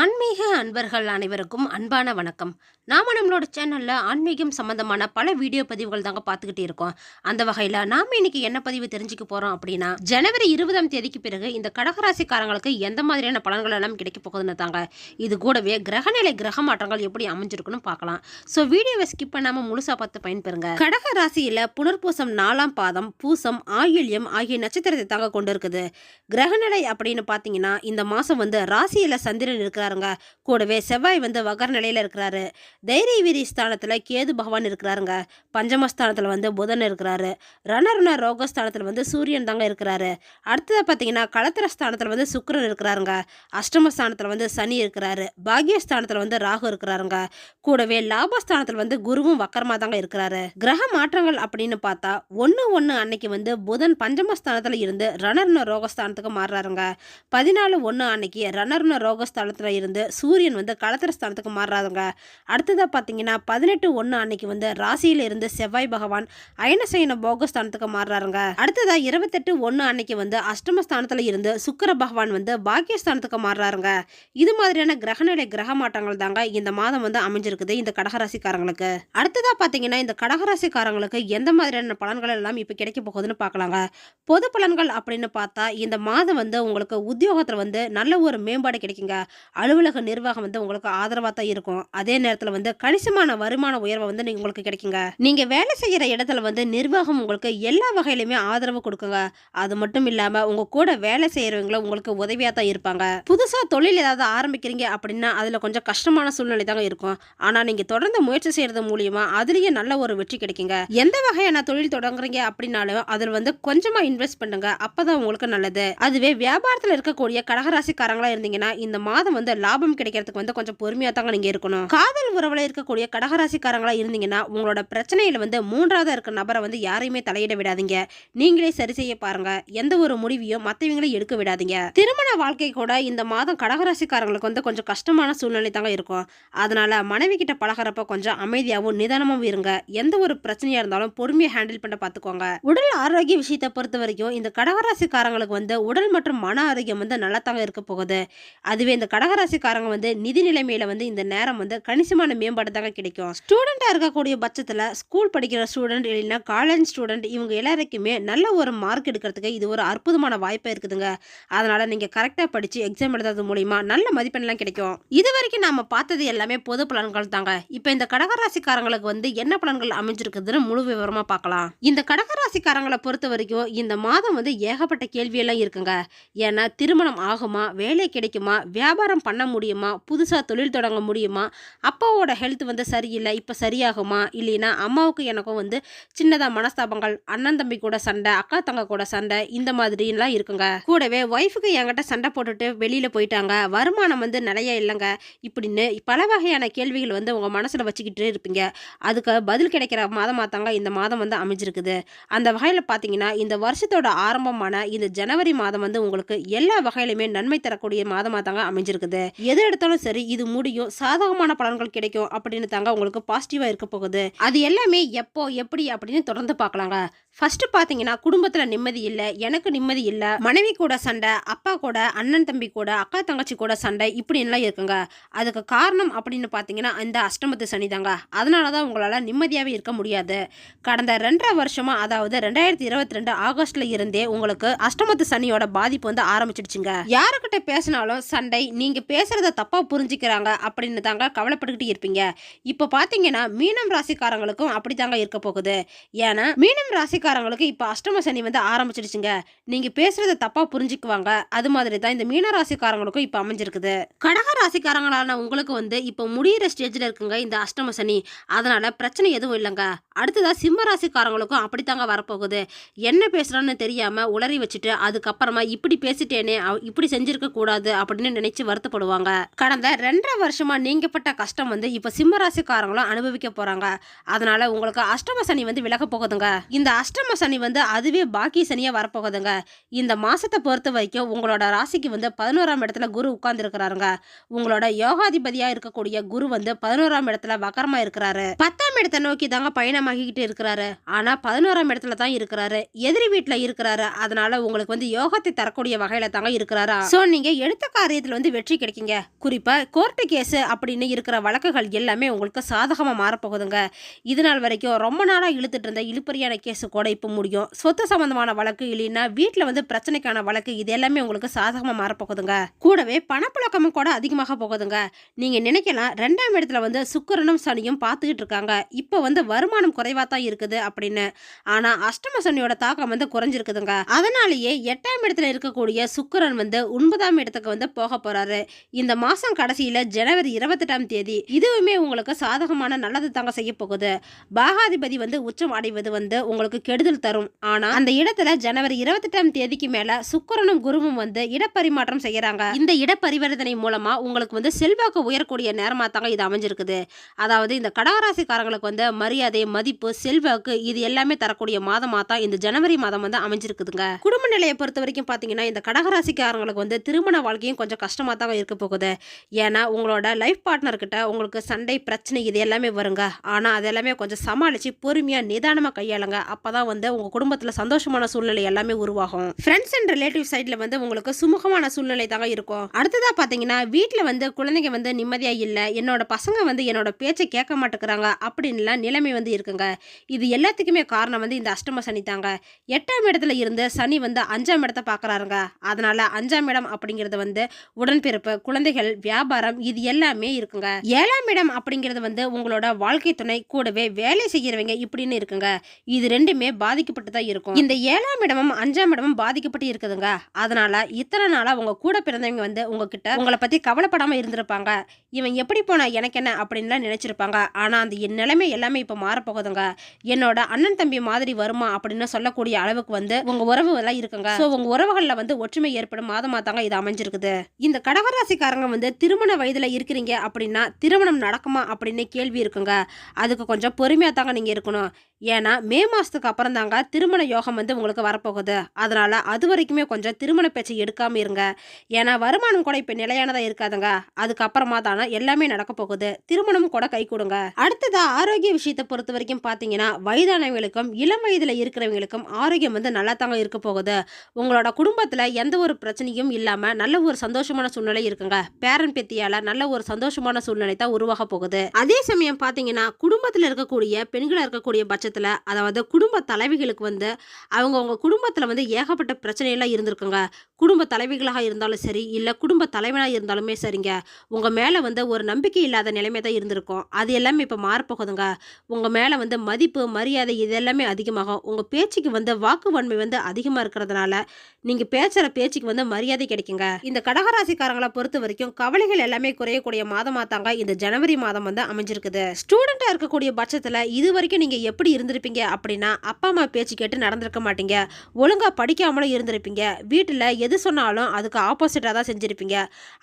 ஆன்மீக அன்பர்கள் அனைவருக்கும் அன்பான வணக்கம். நாம நம்மளோட சேனலில் ஆன்மீகம் சம்மந்தமான பல வீடியோ பதிவுகள் தாங்க பார்த்துக்கிட்டே இருக்கோம். அந்த வகையில் நாம இன்னைக்கு என்ன பதிவு தெரிஞ்சுக்க போகிறோம் அப்படின்னா ஜனவரி இருபதாம் தேதிக்கு பிறகு இந்த கடகராசிக்காரங்களுக்கு எந்த மாதிரியான பலன்கள் எல்லாம் கிடைக்க போகுதுன்னு தாங்க. இது கூடவே கிரகநிலை கிரக மாற்றங்கள் எப்படி அமைஞ்சிருக்குன்னு பார்க்கலாம். ஸோ வீடியோவை ஸ்கிப் பண்ணாமல் முழுசாக பார்த்து பயன்பெறுங்க. கடக ராசியில் புனர்பூசம் நாலாம் பாதம் பூசம் ஆயுள்யம் ஆகிய நட்சத்திரத்தை தாங்க கொண்டு இருக்குது கிரகநிலை அப்படின்னு பார்த்தீங்கன்னா இந்த மாதம் வந்து ராசியில் சந்திரன் இருக்கிறாருங்க கூடவே செவ்வாய் வந்து வகர நிலையில் இருக்கிறாரு. தைரிய வீரி ஸ்தானத்தில் கேது பகவான் இருக்கிறாருங்க. பஞ்சமஸ்தானத்தில் வந்து புதன் இருக்கிறாரு. ரணருண ரோகஸ்தானத்தில் வந்து சூரியன் தாங்க இருக்கிறாரு. அடுத்தது பார்த்தீங்கன்னா களத்திர ஸ்தானத்தில் வந்து சுக்கரன் இருக்கிறாருங்க. அஷ்டமஸ்தானத்தில் வந்து சனி இருக்கிறாரு. பாக்யஸ்தானத்தில் வந்து ராகு இருக்கிறாருங்க. கூடவே லாபஸ்தானத்தில் வந்து குருவும் வக்கரமாக தாங்க இருக்கிறாரு. கிரக மாற்றங்கள் அப்படின்னு பார்த்தா ஒன்று ஒன்று அன்னைக்கு வந்து புதன் பஞ்சமஸ்தானத்தில் இருந்து ரணர்ண ரோகஸ்தானத்துக்கு மாறுறாருங்க. பதினாலு ஒன்று அன்னைக்கு ரணர்ண ரோகஸ்தானத்தில் இருந்து சூரியன் வந்து களத்திர ஸ்தானத்துக்கு மாறுறாருங்க. அடுத்ததாக பார்த்தீங்கன்னா பதினெட்டு ஒன்று அன்னைக்கு வந்து ராசியில இருந்து செவ்வாய் பகவான் அயனசயன போகஸ்தானத்துக்கு மாறுறாருங்க. அடுத்ததா இருபத்தெட்டு ஒன்று அன்னைக்கு வந்து அஷ்டமஸ்தானத்தில் இருந்து சுக்கிர பகவான் வந்து பாக்கியஸ்தானத்துக்கு மாறுறாருங்க. இது மாதிரியான கிரகநிலை கிரக மாற்றங்கள் தாங்க இந்த மாதம் வந்து அமைஞ்சிருக்குது இந்த கடகராசிக்காரங்களுக்கு. அடுத்ததா பார்த்தீங்கன்னா இந்த கடகராசிக்காரங்களுக்கு எந்த மாதிரியான பலன்கள் எல்லாம் இப்போ கிடைக்க போகுதுன்னு பார்க்கலாங்க பொது பலன்கள் அப்படின்னு பார்த்தா இந்த மாதம் வந்து உங்களுக்கு உத்தியோகத்தில் வந்து நல்ல ஒரு மேம்பாடு கிடைக்குங்க. அலுவலக நிர்வாகம் வந்து உங்களுக்கு ஆதரவாக தான் இருக்கும். அதே நேரத்தில் வந்து கணிசமான வருமான உயர்வை வந்து நீங்கள் உங்களுக்கு கிடைக்குங்க. நீங்கள் வேலை செய்கிற இடத்துல வந்து நிர்வாகம் உங்களுக்கு எல்லா வகையிலுமே ஆதரவு கொடுக்குங்க. அது மட்டும் இல்லாமல் உங்கள் கூட வேலை செய்கிறவங்களும் உங்களுக்கு உதவியாக தான் இருப்பாங்க. புதுசாக தொழில் ஏதாவது ஆரம்பிக்கிறீங்க அப்படின்னா அதில் கொஞ்சம் கஷ்டமான சூழ்நிலை தாங்க இருக்கும். ஆனால் நீங்கள் தொடர்ந்து முயற்சி செய்கிறது மூலியமாக அதுலேயே நல்ல ஒரு வெற்றி கிடைக்குங்க. எந்த வகையான தொழில் தொடங்குறீங்க அப்படின்னாலும் அதில் வந்து கொஞ்சமாக இன்வெஸ்ட் பண்ணுங்க. அப்போ தான் உங்களுக்கு நல்லது. அதுவே வியாபாரத்தில் இருக்கக்கூடிய கடகராசிக்காரங்களாக இருந்தீங்கன்னா இந்த மாதம் வந்து லாபம் கிடைக்கிறதுக்கு வந்து கொஞ்சம் பொறுமையாக தாங்க நீங்கள் இருக்கணும். காதல் உறவில் இருக்கக்கூடிய கடகராசிக்காரங்களா இருந்தீங்கன்னா உங்களோட பிரச்சனையில வந்து மூன்றாவது இருக்க நபரை வந்து யாரையுமே தலையிட விடாதீங்க. நீங்களே சரி செய்ய பாருங்க. எந்த ஒரு முடிவையும் மற்றவங்களையும் எடுக்க விடாதீங்க. திருமண வாழ்க்கை கூட இந்த மாதம் கடகராசிக்காரங்களுக்கு வந்து கொஞ்சம் கஷ்டமான சூழ்நிலை தாங்க இருக்கும். அதனால மனைவி கிட்ட பழகிறப்ப கொஞ்சம் அமைதியாகவும் நிதானமாகவும் இருங்க. எந்த ஒரு பிரச்சனையா இருந்தாலும் பொறுமையை ஹேண்டில் பண்ண பார்த்துக்கோங்க உடல் ஆரோக்கிய விஷயத்தை பொறுத்த வரைக்கும் இந்த கடகராசிக்காரங்களுக்கு வந்து உடல் மற்றும் மன ஆரோக்கியம் வந்து நல்லா தாங்க இருக்க போகுது. அதுவே இந்த ராசிக்காரங்க வந்து நிதி நிலைமையில வந்து இந்த நேரம் வந்து கணிசமான மேம்பாடு தாங்க கிடைக்கும். ஸ்டூடெண்டா இருக்கக்கூடிய பட்சத்துல ஸ்கூல் படிக்கிற ஸ்டூடெண்ட் இல்லைன்னா காலேஜ் ஸ்டூடெண்ட் இவங்க எல்லாருக்குமே நல்ல ஒரு மார்க் எடுக்கிறதுக்கு இது ஒரு அற்புதமான வாய்ப்பா இருக்குதுங்க. அதனால நீங்க கரெக்டா படிச்சு எக்ஸாம் எழுதுறது மூலியமா நல்ல மதிப்பெண்லாம் கிடைக்கும். இது வரைக்கும் நாம பார்த்தது எல்லாமே பொது பலன்கள் தாங்க. இப்போ இந்த கடகராசிக்காரங்களுக்கு வந்து என்ன பலன்கள் அமைஞ்சிருக்குதுன்னு முழு விவரமா பார்க்கலாம். இந்த கடகராசிக்காரங்களை பொறுத்த வரைக்கும் இந்த மாதம் வந்து ஏகப்பட்ட கேள்வியெல்லாம் இருக்குங்க. ஏன்னா திருமணம் ஆகுமா? வேலை கிடைக்குமா? வியாபாரம் பண்ண முடியுமா? புதுசாக தொழில் தொடங்க முடியுமா? அப்பாவோட ஹெல்த் வந்து சரியில்லை இப்போ சரியாகுமா? இல்லைன்னா அம்மாவுக்கு எனக்கும் வந்து சின்னதாக மனஸ்தாபங்கள் அண்ணன் தம்பி கூட சண்டை அக்கா தங்க கூட சண்டை இந்த மாதிரிலாம் இருக்குங்க. கூடவே ஒய்ஃபுக்கு என்கிட்ட சண்டை போட்டுட்டு வெளியில் போயிட்டாங்க. வருமானம் வந்து நிறைய இல்லைங்க. இப்படின்னு பல வகையான கேள்விகள் வந்து உங்கள் மனசில் வச்சுக்கிட்டு இருப்பீங்க. அதுக்கு பதில் கிடைக்கிற மாதமாக தாங்க இந்த மாதம் வந்து அமைஞ்சிருக்குது. அந்த வகையில் பார்த்தீங்கன்னா இந்த வருஷத்தோட ஆரம்பமான இந்த ஜனவரி மாதம் வந்து உங்களுக்கு எல்லா வகையிலுமே நன்மை தரக்கூடிய மாதமாக தாங்க அமைஞ்சிருக்குது. எது எடுத்தாலும் சரி இது முடியும். சாதகமான பலன்கள் கிடைக்கும் அப்படின்னு தாங்க உங்களுக்கு பாசிட்டிவாக இருக்க போகுது. அது எல்லாமே எப்போ எப்படி அப்படின்னு தொடர்ந்து பார்க்கலாங்க. ஃபர்ஸ்ட் பார்த்தீங்கன்னா குடும்பத்தில் நிம்மதி இல்லை எனக்கு நிம்மதி இல்லை மனைவி கூட சண்டை அப்பா கூட அண்ணன் தம்பி கூட அக்கா தங்கச்சி கூட சண்டை இப்படின்லாம் இருக்குங்க. அதுக்கு காரணம் அப்படின்னு பார்த்தீங்கன்னா இந்த அஷ்டமத்து சனி தாங்க. அதனால தான் உங்களால் நிம்மதியாகவே இருக்க முடியாது. கடந்த ரெண்டரை வருஷமாக அதாவது ரெண்டாயிரத்தி இருபத்தி ரெண்டு ஆகஸ்ட்ல இருந்தே உங்களுக்கு அஷ்டமத்து சனியோட பாதிப்பு வந்து ஆரம்பிச்சிடுச்சுங்க. யாருக்கிட்ட பேசினாலும் சண்டை நீங்க பேசுகிறத தப்பாக புரிஞ்சுக்கிறாங்க அப்படின்னு தாங்க கவலைப்பட்டுக்கிட்டு இருப்பீங்க. இப்போ பார்த்தீங்கன்னா மீனம் ராசிக்காரங்களுக்கும் அப்படி தாங்க இருக்க போகுது. ஏன்னா மீனம் ராசிக்காரங்களுக்கு இப்போ அஷ்டம சனி வந்து ஆரம்பிச்சிடுச்சுங்க. நீங்கள் பேசுகிறத தப்பாக புரிஞ்சுக்குவாங்க. அது மாதிரி தான் இந்த மீன ராசிக்காரங்களுக்கும் இப்போ அமைஞ்சிருக்குது. கடக ராசிக்காரங்களான உங்களுக்கு வந்து இப்போ முடியிற ஸ்டேஜில் இருக்குங்க இந்த அஷ்டம சனி. அதனால் பிரச்சனை எதுவும் இல்லைங்க. அடுத்ததாக சிம்ம ராசிக்காரங்களுக்கும் அப்படித்தாங்க வரப்போகுது. என்ன பேசுறான்னு தெரியாமல் உளறி வச்சுட்டு அதுக்கப்புறமா இப்படி பேசிட்டேனே இப்படி செஞ்சிருக்க கூடாது அப்படின்னு நினைச்சு வருத்தப்படுவாங்க கடந்த ரெண்டரை வருஷமா நீங்கப்பட்ட கஷ்டம் வந்து இப்ப சிம்மராசிக்காரங்களும் அனுபவிக்க போறாங்க. அதனால உங்களுக்கு அஷ்டம சனி வந்து விலக போகுதுங்க. இந்த அஷ்டம சனி வந்து அதுவே பாக்கி சனியா வரப்போகுதுங்க. இந்த மாசத்தை பொறுத்த வரைக்கும் உங்களோட ராசிக்கு வந்து பதினோராம் இடத்துல குரு உட்கார்ந்து இருக்கிறாருங்க உங்களோட யோகாதிபதியா இருக்கக்கூடிய குரு வந்து பதினோராம் இடத்துல வக்கரமா இருக்கிறாரு. பத்து இடத்தை நோக்கி தாங்க பயணம் பயணமாகிக்கிட்டு இருக்கிறாரு. ஆனால் பதினோராம் இடத்துல தான் இருக்கிறாரு. எதிரி வீட்டில் இருக்கிறாரு. அதனால உங்களுக்கு வந்து யோகத்தை தரக்கூடிய வகையில தாங்க இருக்கிறாரா? ஸோ நீங்க எடுத்த காரியத்தில் வந்து வெற்றி கிடைக்குங்க. குறிப்பாக கோர்ட்டு கேஸ் அப்படின்னு இருக்கிற வழக்குகள் எல்லாமே உங்களுக்கு சாதகமாக மாறப்போகுதுங்க. இது நாள் வரைக்கும் ரொம்ப நாளாக இழுத்துட்டு இருந்த இழுப்பறியான கேஸ் கூட இப்போ முடியும். சொத்து சம்பந்தமான வழக்கு இல்லைன்னா வீட்டில் வந்து பிரச்சனைக்கான வழக்கு இது எல்லாமே உங்களுக்கு சாதகமாக மாறப்போகுதுங்க. கூடவே பணப்புழக்கமும் கூட அதிகமாக போகுதுங்க. நீங்கள் நினைக்கலாம் ரெண்டாம் இடத்துல வந்து சுக்கரனும் சனியும் பார்த்துக்கிட்டு இருக்காங்க. இப்போ வந்து வருமானம் குறைவாக தான் இருக்குது அப்படின்னு. ஆனால் அஷ்டம சனியோட தாக்கம் வந்து குறைஞ்சிருக்குதுங்க. அதனாலேயே எட்டாம் இடத்துல இருக்கக்கூடிய சுக்கரன் வந்து ஒன்பதாம் இடத்துக்கு வந்து போக போகிறாரு இந்த மாதம் கடைசியில் ஜனவரி இருபத்தெட்டாம் தேதி. இதுவுமே உங்களுக்கு சாதகமான நல்லது தாங்க செய்ய போகுது. பாகாதிபதி வந்து உச்சம் அடைவது வந்து உங்களுக்கு கெடுதல் தரும். ஆனால் அந்த இடத்துல ஜனவரி இருபத்தெட்டாம் தேதிக்கு மேலே சுக்கிரனும் குருவும் வந்து இடப்பரிமாற்றம் செய்கிறாங்க இந்த இடப்பரிவர்த்தனை மூலமாக உங்களுக்கு வந்து செல்வாக்கு உயரக்கூடிய நேரமாக தாங்க இது அமைஞ்சிருக்குது. அதாவது இந்த கடகராசிக்காரங்களுக்கு வந்து மரியாதை மதிப்பு செல்வாக்கு இது எல்லாமே தரக்கூடிய மாதமாக தான் இந்த ஜனவரி மாதம் வந்து அமைஞ்சிருக்குதுங்க. குடும்ப நிலையை பொறுத்த வரைக்கும் பார்த்தீங்கன்னா இந்த கடகராசிக்காரங்களுக்கு வந்து திருமண வாழ்க்கையும் கொஞ்சம் கஷ்டமாக தான் இருக்க போகுது. ஏன்னா உங்களோட லைஃப் பார்ட்னர்கிட்ட உங்களுக்கு சண்டை பிரச்சனை இது எல்லாமே வருங்க. ஆனால் அது எல்லாமே கொஞ்சம் சமாளித்து பொறுமையாக நிதானமாக கையாளுங்க. அப்போ தான் வந்து உங்கள் குடும்பத்தில் சந்தோஷமான சூழ்நிலை எல்லாமே உருவாகும். ஃப்ரெண்ட்ஸ் அண்ட் ரிலேட்டிவ் சைடில் வந்து உங்களுக்கு சுமூகமான சூழ்நிலை தாங்க இருக்கும். அடுத்ததாக பார்த்தீங்கன்னா வீட்டில் வந்து குழந்தைங்க வந்து நிம்மதியாக இல்லை. என்னோட பசங்க வந்து என்னோட பேச்சை கேட்க மாட்டேங்கிறாங்க. அப்படின்லாம் நிலைமை வந்து இருக்குங்க. இது எல்லாத்துக்குமே காரணம் வந்து இந்த அஷ்டம சனி தாங்க. எட்டாம் இடத்துல இருந்து சனி வந்து அஞ்சாம் இடத்தை பார்க்கறாருங்க. அதனால அஞ்சாம் இடம் அப்படிங்கிறது வந்து உடன்பிறப்பு குழந்தைகள் வியாபாரம் இது எல்லாமே இருக்குங்க. ஏழாம் இடம் அப்படிங்கிறது வந்து உங்களோட வாழ்க்கை துணை கூடவே வேலை செய்கிறவங்க இப்படின்னு இருக்குங்க. இது ரெண்டுமே பாதிக்கப்பட்டு தான் இருக்கும். இந்த ஏழாம் இடமும் அஞ்சாம் இடமும் பாதிக்கப்பட்டு இருக்குதுங்க. அதனால இத்தனை நாளாக உங்கள் கூட பிறந்தவங்க வந்து உங்ககிட்ட உங்களை பற்றி கவலைப்படாமல் இருந்திருப்பாங்க. இவன் எப்படி போனா எனக்கு என்ன அப்படின்லாம் நினைச்சிருப்பாங்க. ஆனால் அந்த என் நிலைமை எல்லாமே இப்போ மாறப்போகுதுங்க. என்னோட அண்ணன் தம்பி மாதிரி வருமா அப்படின்னு சொல்லக்கூடிய அளவுக்கு வந்து உங்க உறவு எல்லாம் இருக்குங்க. ஸோ உங்க உறவுகளில் வந்து ஒற்றுமை ஏற்படும் மாதமா தாங்க இது அமைஞ்சிருக்குது. இந்த கடகராசிக்காரங்க வந்து திருமண வயதுல இருக்கிறீங்க அப்படின்னா திருமணம் நடக்குமா அப்படின்னு கேள்வி இருக்குங்க. அதுக்கு கொஞ்சம் பொறுமையா தாங்க நீங்க இருக்கணும். ஏன்னா மே மாதத்துக்கு அப்புறம் தாங்க திருமண யோகம் வந்து உங்களுக்கு வரப்போகுது. அதனால் அது வரைக்குமே கொஞ்சம் திருமண பேச்சை எடுக்காமல் இருங்க. ஏன்னா வருமானம் கூட இப்போ நிலையானதாக இருக்காதுங்க. அதுக்கப்புறமா தானே எல்லாமே நடக்க போகுது. திருமணம் கூட கை கொடுங்க. அடுத்ததாக ஆரோக்கிய விஷயத்தை பொறுத்த வரைக்கும் பார்த்தீங்கன்னா வயதானவங்களுக்கும் இளம் வயதில் இருக்கிறவங்களுக்கும் ஆரோக்கியம் வந்து நல்லா தாங்க இருக்க போகுது. உங்களோட குடும்பத்தில் எந்த ஒரு பிரச்சனையும் இல்லாமல் நல்ல ஒரு சந்தோஷமான சூழ்நிலை இருக்குங்க. பேரன் பேத்தியால் நல்ல ஒரு சந்தோஷமான சூழ்நிலை தான் உருவாக போகுது. அதே சமயம் பார்த்தீங்கன்னா குடும்பத்தில் இருக்கக்கூடிய பெண்களாக இருக்கக்கூடிய பட்சத்தில் அதாவது குடும்ப தலைவிகளுக்கு வந்து அவங்கவுங்க குடும்பத்தில் வந்து ஏகப்பட்ட பிரச்சனையெல்லாம் இருந்திருக்குங்க. குடும்ப தலைவிகளாக இருந்தாலும் சரி இல்லை குடும்ப தலைவனாக இருந்தாலுமே சரிங்க. உங்கள் மேலே வந்து ஒரு நம்பிக்கை இல்லாத நிலைமை தான் இருந்திருக்கும். அது எல்லாமே இப்போ மாறப்போகுதுங்க. உங்கள் மேலே வந்து மதிப்பு மரியாதை இது எல்லாமே அதிகமாகும். உங்கள் பேச்சுக்கு வந்து வாக்குவன்மை வந்து அதிகமாக இருக்கிறதுனால நீங்கள் பேசுகிற பேச்சுக்கு வந்து மரியாதை கிடைக்குங்க. இந்த கடகராசிக்காரங்களை பொறுத்த வரைக்கும் கவலைகள் எல்லாமே குறையக்கூடிய மாதமாக தாங்க இந்த ஜனவரி மாதம் வந்து அமைஞ்சிருக்குது. ஸ்டூடெண்ட்டாக இருக்கக்கூடிய பட்சத்தில் இது வரைக்கும் நீங்கள் எப்படி இருந்திருப்பீங்க அப்படின்னா அப்பா அம்மா பேச்சு கேட்டு நடந்திருக்க மாட்டீங்க. ஒழுங்காக படிக்காமலும் இருந்திருப்பீங்க. வீட்டில் எது சொன்னாலும் அதுக்கு ஆப்போசிட்டாக தான் செஞ்சுருப்பீங்க.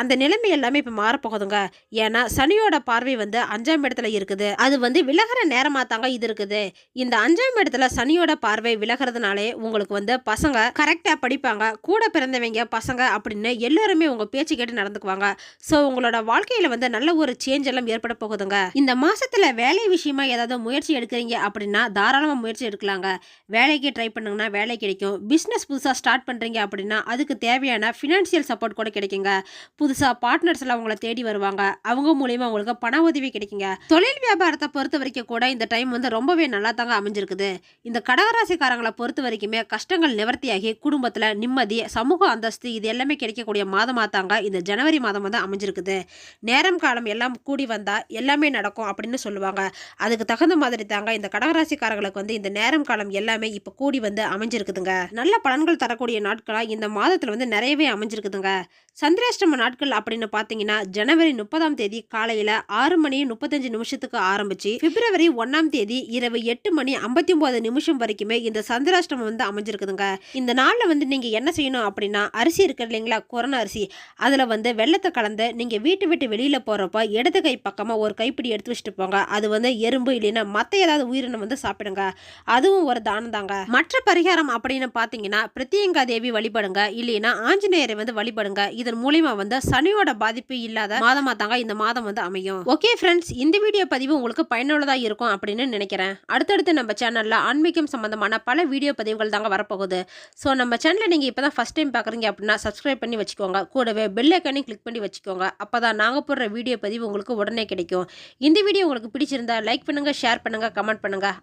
அந்த நிலைமை எல்லாமே இப்போ மாறப்போகுதுங்க. ஏன்னா சனியோட பார்வை வந்து அஞ்சாம் இடத்துல இருக்குது. அது வந்து விலகிற நேரமாக தாங்க இது இருக்குது. இந்த அஞ்சாம் இடத்துல சனியோட பார்வை விலகிறதுனாலே உங்களுக்கு வந்து பசங்க கரெக்டாக படிப்பாங்க. கூட பிறந்தவங்க பசங்க அப்படின்னு எல்லாருமே உங்கள் பேச்சு கேட்டு நடந்துக்குவாங்க. ஸோ உங்களோட வாழ்க்கையில் வந்து நல்ல ஒரு சேஞ்ச் எல்லாம் ஏற்பட போகுதுங்க. இந்த மாசத்துல வேலை விஷயமா ஏதாவது முயற்சி எடுக்கிறீங்க அப்படின்னா தாராளமாக முயற்சி எடுக்கலாங்க. வேலைக்கு ட்ரை பண்ணுங்கன்னா வேலை கிடைக்கும். பிஸ்னஸ் புதுசாக ஸ்டார்ட் பண்ணுறீங்க அப்படின்னா அதுக்கு தேவையான ஃபினான்ஷியல் சப்போர்ட் கூட கிடைக்குங்க. புதுசாக பார்ட்னர்ஸ் எல்லாம் உங்களை தேடி வருவாங்க. அவங்க மூலியமாக உங்களுக்கு பண உதவி கிடைக்குங்க. தொழில் வியாபாரத்தை பொறுத்த வரைக்கும் கூட இந்த டைம் வந்து ரொம்பவே நல்லா தாங்க அமைஞ்சிருக்குது. இந்த கடகராசிக்காரங்களை பொறுத்த வரைக்குமே கஷ்டங்கள் நிவர்த்தியாகி குடும்பத்தில் நிம்மதி சமூக அந்தஸ்து இது எல்லாமே கிடைக்கக்கூடிய மாதமாக தாங்க இந்த ஜனவரி மாதம் வந்து அமைஞ்சிருக்குது. நேரம் காலம் எல்லாம் கூடி வந்தால் எல்லாமே நடக்கும் அப்படின்னு சொல்லுவாங்க. அதுக்கு தகுந்த மாதிரி தாங்க இந்த கடகராசி கடகராசிக்காரங்களுக்கு வந்து இந்த நேரம் காலம் எல்லாமே இப்போ கூடி வந்து அமைஞ்சிருக்குதுங்க. நல்ல பலன்கள் தரக்கூடிய நாட்களாக இந்த மாதத்தில் வந்து நிறையவே அமைஞ்சிருக்குதுங்க. சந்திராஷ்டம நாட்கள் அப்படின்னு பார்த்தீங்கன்னா ஜனவரி முப்பதாம் தேதி காலையில் ஆறு மணி முப்பத்தஞ்சு நிமிஷத்துக்கு ஆரம்பிச்சு பிப்ரவரி ஒன்றாம் தேதி இரவு எட்டு மணி ஐம்பத்தி ஒன்பது நிமிஷம் வரைக்குமே இந்த சந்திராஷ்டமம் வந்து அமைஞ்சிருக்குதுங்க. இந்த நாளில் வந்து நீங்கள் என்ன செய்யணும் அப்படின்னா அரிசி இருக்கு இல்லைங்களா கொரோனா அரிசி. அதில் வந்து வெள்ளத்தை கலந்து நீங்கள் வீட்டு விட்டு வெளியில் போகிறப்ப இடது கை பக்கமாக ஒரு கைப்பிடி எடுத்து வச்சுட்டு போங்க. அது வந்து எறும்பு இல்லைன்னா மற்ற ஏதாவது உயிரினம் வந்து சாப்பிடுங்க. அதுவும் ஒரு தானம் தாங்க. மற்ற பரிகாரம் அப்படின்னு பார்த்தீங்கன்னா பிரத்யங்கா தேவி வழிபடுங்க. இல்லைன்னா ஆஞ்சநேயரை வந்து வழிபடுங்க. இதன் மூலியமா வந்து சனியோட பாதிப்பு இல்லாத மாதமா தாங்க இந்த மாதம் வந்து அமையும். ஓகே ஃப்ரெண்ட்ஸ் இந்த வீடியோ பதிவு உங்களுக்கு பயனுள்ளதா இருக்கும் அப்படின்னு நினைக்கிறேன். அடுத்தடுத்து நம்ம சேனல்ல ஆன்மீகம் சம்பந்தமான பல வீடியோ பதிவுகள் தாங்க வரப்போகுது. ஸோ நம்ம சேனலை நீங்கள் இப்போ தான் ஃபஸ்ட் டைம் பார்க்குறீங்க அப்படின்னா சப்ஸ்கிரைப் பண்ணி வச்சுக்கோங்க. கூடவே பெல் ஐக்கானையும் கிளிக் பண்ணி வச்சுக்கோங்க. அப்போ தான் நாங்கள் போடுற வீடியோ பதிவு உங்களுக்கு உடனே கிடைக்கும். இந்த வீடியோ உங்களுக்கு பிடிச்சிருந்தா லைக் பண்ணுங்கள் ஷேர் பண்ணுங்கள் கமெண்ட் பண்ணுங்கள்